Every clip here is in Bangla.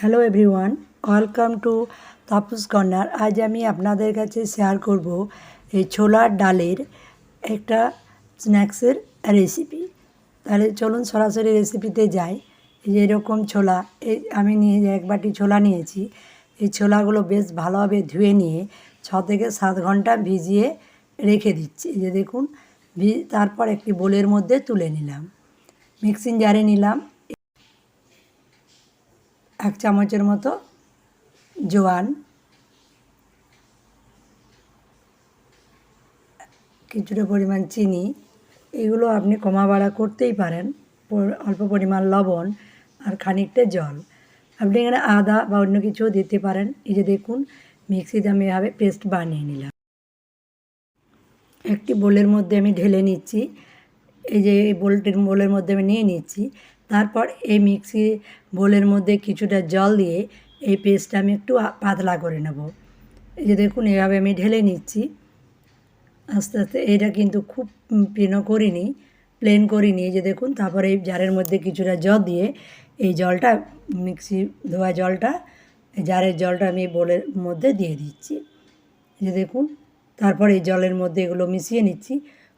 Hello everyone welcome to Tapas corner আজ আমি আপনাদের কাছে শেয়ার করব এই ছোলার ডালের একটা স্ন্যাক্সের রেসিপি তাহলে চলুন সরাসরি রেসিপিতে যাই। যে এরকম ছোলা, এই আমি নিয়ে এক বাটি ছোলা নিয়েছি, এই ছোলাগুলো বেশ ভালোভাবে ধুয়ে নিয়ে ছ থেকে সাত ঘণ্টা ভিজিয়ে রেখে দিচ্ছি। যে দেখুন তারপর একটি বোলের মধ্যে তুলে নিলাম। মিক্সিং জারে নিলাম। এক চামচের মতো জোয়ান, কিছুটা পরিমাণ চিনি, এগুলো আপনি কমা বাড়া করতেই পারেন অল্প পরিমাণ লবণ আর খানিকটা জল। আপনি এখানে আদা বা অন্য কিছুও দিতে পারেন। এই যে দেখুন, মিক্সিতে আমি এভাবে পেস্ট বানিয়ে নিলাম। একটি বোলের মধ্যে আমি ঢেলে নিচ্ছি। এই যে এই বোলটির বোলের মধ্যে আমি নিয়ে নিচ্ছি। তারপর এই মিক্সি বোলের মধ্যে কিছুটা জল দিয়ে এই পেস্টটা আমি একটু পাতলা করে নেব। এই যে দেখুন, এভাবে আমি ঢেলে নিচ্ছি। আস্তে আস্তে এটা কিন্তু খুব পেন করিনি প্লেন করিনি। এই যে দেখুন, তারপরে এই জারের মধ্যে কিছুটা জল দিয়ে এই জলটা, মিক্সি ধোয়া জলটা জারের জলটা আমি বোলের মধ্যে দিয়ে দিচ্ছি। যে দেখুন, তারপর এই জলের মধ্যে এগুলো মিশিয়ে নিচ্ছি।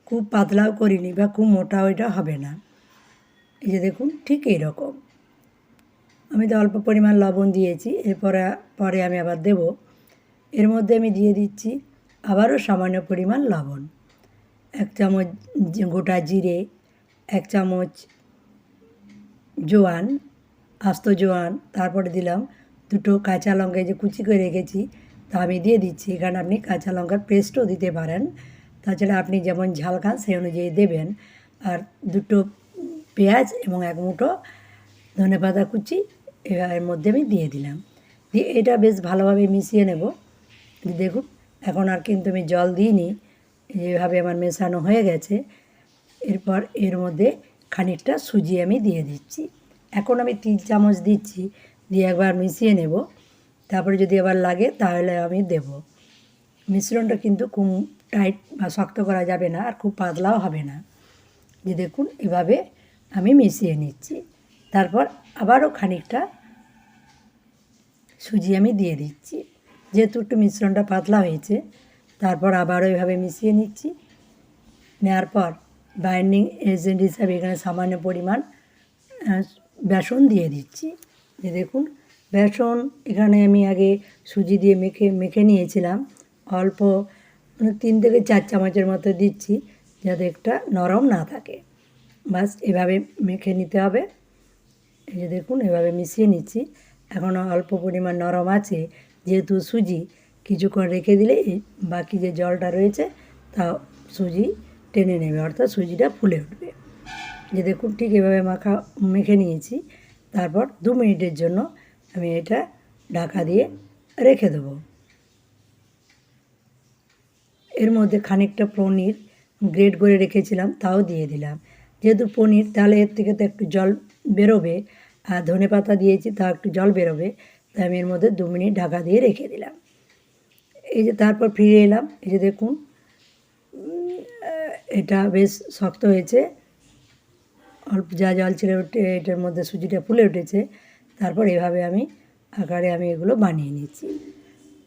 খুব পাতলাও করিনি বা খুব মোটাও এটা হবে না। এই যে দেখুন, ঠিক এই রকম আমি তো অল্প পরিমাণ লবণ দিয়েছি, এরপরে, পরে আমি আবার দেব। এর মধ্যে আমি দিয়ে দিচ্ছি আবারও সামান্য পরিমাণ লবণ। এক চামচ গোটা জিরে, এক চামচ জোয়ান, আস্ত জোয়ান, তারপরে দিলাম দুটো কাঁচা লঙ্কা যে কুচি করে রেখেছি, তা আমি দিয়ে দিচ্ছি। এখানে আপনি কাঁচা লঙ্কার পেস্টও দিতে পারেন। তাছাড়া আপনি যেমন ঝাল খান, সেই অনুযায়ী দেবেন। আর দুটো পেঁয়াজ এবং এক মুঠো ধনে পাতা কুচি, এর মধ্যে আমি দিয়ে দিলাম। দিয়ে এটা বেশ ভালোভাবে মিশিয়ে নেব। দেখুন, এখন আর কিন্তু আমি জল দিইনি যেভাবে আমার মেশানো হয়ে গেছে। এরপর এর মধ্যে খানিকটা সুজি আমি দিয়ে দিচ্ছি। এখন আমি তিন চামচ দিচ্ছি, দিয়ে একবার মিশিয়ে নেব। তারপরে যদি আবার লাগে, তাহলে আমি দেব। মিশ্রণটা কিন্তু খুব টাইট বা শক্ত করা যাবে না, আর খুব পাতলাও হবে না। যে দেখুন, এভাবে আমি মিশিয়ে নিচ্ছি। তারপর আবারও খানিকটা সুজি আমি দিয়ে দিচ্ছি। যেহেতু একটু মিশ্রণটা পাতলা হয়েছে, তারপর আবারও এভাবে মিশিয়ে নিচ্ছি। নেওয়ার পর বাইন্ডিং এজেন্ট হিসাবে এখানে সামান্য পরিমাণ বেসন দিয়ে দিচ্ছি। যে দেখুন, বেসন এখানে আমি আগে সুজি দিয়ে মেখে মেখে নিয়েছিলাম। অল্প মানে তিন থেকে চার চামচের মতো দিচ্ছি, যাতে একটা নরম না থাকে। বাস এভাবে মেখে নিতে হবে। এই যে দেখুন, এভাবে মিশিয়ে নিচ্ছি। এখনও অল্প পরিমাণ নরম আছে। যেহেতু সুজি কিছুক্ষণ রেখে দিলে বাকি যে জলটা রয়েছে, তা সুজি টেনে নেবে, অর্থাৎ সুজিটা ফুলে উঠবে। যে দেখুন, ঠিক এভাবে মাখা, মেখে নিয়েছি। তারপর দু মিনিটের জন্য আমি এটা ঢাকা দিয়ে রেখে দেবো। এর মধ্যে খানিকটা পনির গ্রেড করে রেখেছিলাম, তাও দিয়ে দিলাম। যেহেতু পনির, তাহলে এর থেকে তো একটু জল বেরোবে। আর ধনে পাতা দিয়েছি, তা একটু জল বেরোবে। তাই আমি এর মধ্যে দু মিনিট ঢাকা দিয়ে রেখে দিলাম। এই যে তারপর ফিরে এলাম। এই যে দেখুন এটা বেশ শক্ত হয়েছে। অল্প যা জল ছিল এটার মধ্যে সুজিটা ফুলে উঠেছে। তারপর এভাবে আমি আকারে আমি এগুলো বানিয়ে নিচ্ছি।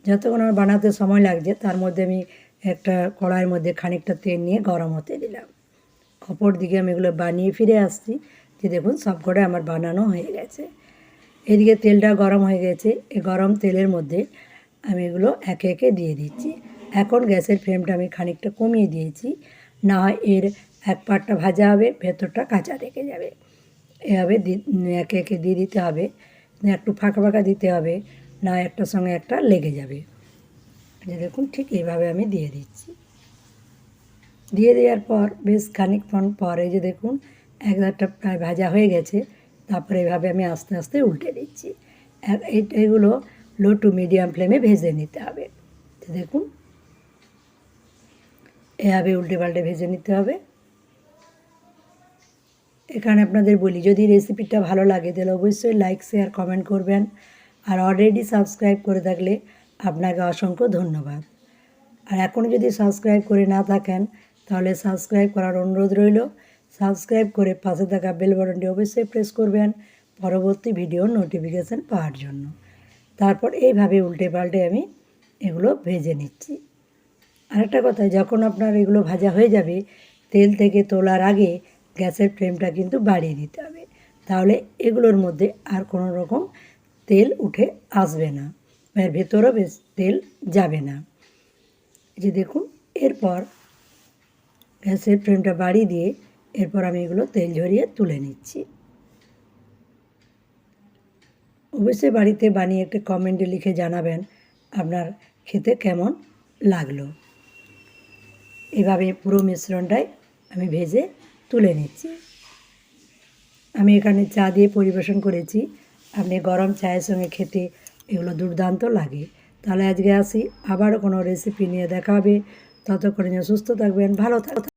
যতক্ষণ আমার বানাতে সময় লাগছে, তার মধ্যে আমি একটা কড়াইয়ের মধ্যে খানিকটা তেল নিয়ে গরম হতে দিলাম। অপর দিকে আমি এগুলো বানিয়ে ফিরে আসছি যে দেখুন সব করে আমার বানানো হয়ে গেছে। এদিকে তেলটা গরম হয়ে গেছে এই গরম তেলের মধ্যে আমি এগুলো একে একে দিয়ে দিচ্ছি। এখন গ্যাসের ফ্লেমটা আমি খানিকটা কমিয়ে দিয়েছি, না হয় এর এক পাটটা ভাজা হবে, ভেতরটা কাঁচা থেকে যাবে। এভাবে একে একে দিয়ে দিতে হবে একটু ফাঁকা ফাঁকা দিতে হবে, না একটার সঙ্গে একটা লেগে যাবে। দেখুন ঠিক এইভাবে আমি দিয়ে দিচ্ছি। দিয়ে দেওয়ার পর বেশ খানিকক্ষণ পর এই যে দেখুন, এক ধারটা প্রায় ভাজা হয়ে গেছে। তারপরে এভাবে আমি আস্তে আস্তে উল্টে দিচ্ছি। আর এই এগুলো লো টু মিডিয়াম ফ্লেমে ভেজে নিতে হবে। দেখুন, এভাবে উল্টে পাল্টে ভেজে নিতে হবে। এখানে আপনাদের বলি, যদি রেসিপিটা ভালো লাগে, তাহলে অবশ্যই লাইক শেয়ার কমেন্ট করবেন। আর অলরেডি সাবস্ক্রাইব করে থাকলে আপনাকে অসংখ্য ধন্যবাদ। আর এখনও যদি সাবস্ক্রাইব করে না থাকেন তাহলে সাবস্ক্রাইব করার অনুরোধ রইল। সাবস্ক্রাইব করে পাশে থাকা বেল বাটনটি অবশ্যই প্রেস করবেন পরবর্তী ভিডিও নোটিফিকেশান পাওয়ার জন্য। তারপর এইভাবে উল্টে পাল্টে আমি এগুলো ভেজে নিচ্ছি। আরেকটা কথা, যখন আপনার এগুলো ভাজা হয়ে যাবে, তেল থেকে তোলার আগে গ্যাসের ফ্লেমটা কিন্তু বাড়িয়ে দিতে হবে। তাহলে এগুলোর মধ্যে আর কোনো রকম তেল উঠে আসবে না এর ভেতরেও বেশ তেল যাবে না। যে দেখুন, এরপর গ্যাসের ফ্লেমটা বাড়িয়ে দিয়ে এরপর আমি এগুলো তেল ঝরিয়ে তুলে নিচ্ছি। অবশ্যই বাড়িতে বানিয়ে একটা কমেন্টে লিখে জানাবেন আপনার খেতে কেমন লাগল। এভাবে পুরো মিশ্রণটাই আমি ভেজে তুলে নিচ্ছি। আমি এখানে চা দিয়ে পরিবেশন করেছি। আপনি গরম চায়ের সঙ্গে খেতে এগুলো দুর্দান্ত লাগে। তাহলে আজকে আসি। আবারও কোনো রেসিপি নিয়ে দেখা হবে। ততক্ষণে সুস্থ থাকবেন, ভালো থাকবেন।